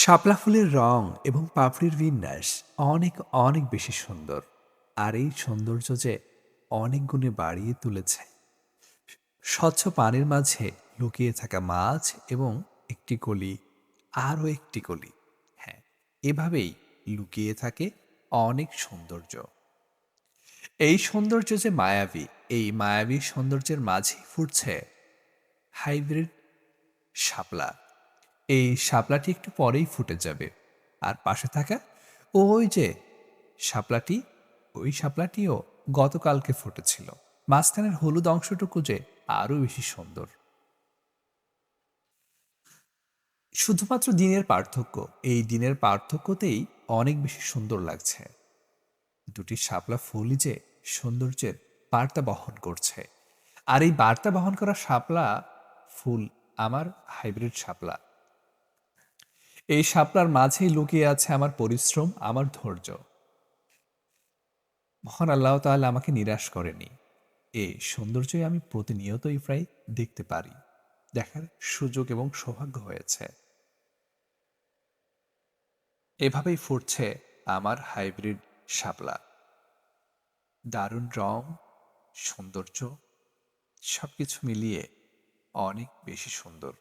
শাপলা ফুলের রং এবং পাপড়ির বিন্যাস অনেক অনেক বেশি সুন্দর। আর এই সৌন্দর্য যে অনেক গুণে বাড়িয়ে তুলেছে। স্বচ্ছ পানির মাঝে লুকিয়ে থাকা মাছ এবং একটি কলি, আরও একটি কলি হ্যাঁ এভাবেই লুকিয়ে থাকে অনেক সৌন্দর্য। এই সৌন্দর্য যে মায়াবী, এই মায়াবী সৌন্দর্যের মাঝেই ফুটছে হাইব্রিড শাপলা। এই শাপলাটি একটু পরেই ফুটে যাবে। আর পাশে থাকা ওই যে শাপলাটি, ওই শাপলাটিও গতকালকে ফুটেছিল। মাঝখানের হলুদ অংশটুকু যে আরও বেশি সুন্দর। শুধুমাত্র দিনের পার্থক্য, এই দিনের পার্থক্যতেই অনেক বেশি সুন্দর লাগছে। দুটি শাপলা ফুলই যে সৌন্দর্যের বার্তা বহন করছে। আর এই বার্তা বহন করা শাপলা ফুল আমার হাইব্রিড শাপলা। এই শাপলার মাঝেই লুকিয়ে আছে আমার পরিশ্রম, আমার ধৈর্য। মহান আল্লাহ তাআলা আমাকে নিরাশ করেনি। এ সৌন্দর্যই আমি প্রতিনিয়তই প্রায় দেখতে পারি। দেখার সুযোগ এবং সৌভাগ্য হয়েছে। এভাবেই ফুটছে আমার হাইব্রিড শাপলা। দারুণ রং, সৌন্দর্য, সবকিছু মিলিয়ে অনেক বেশি সুন্দর।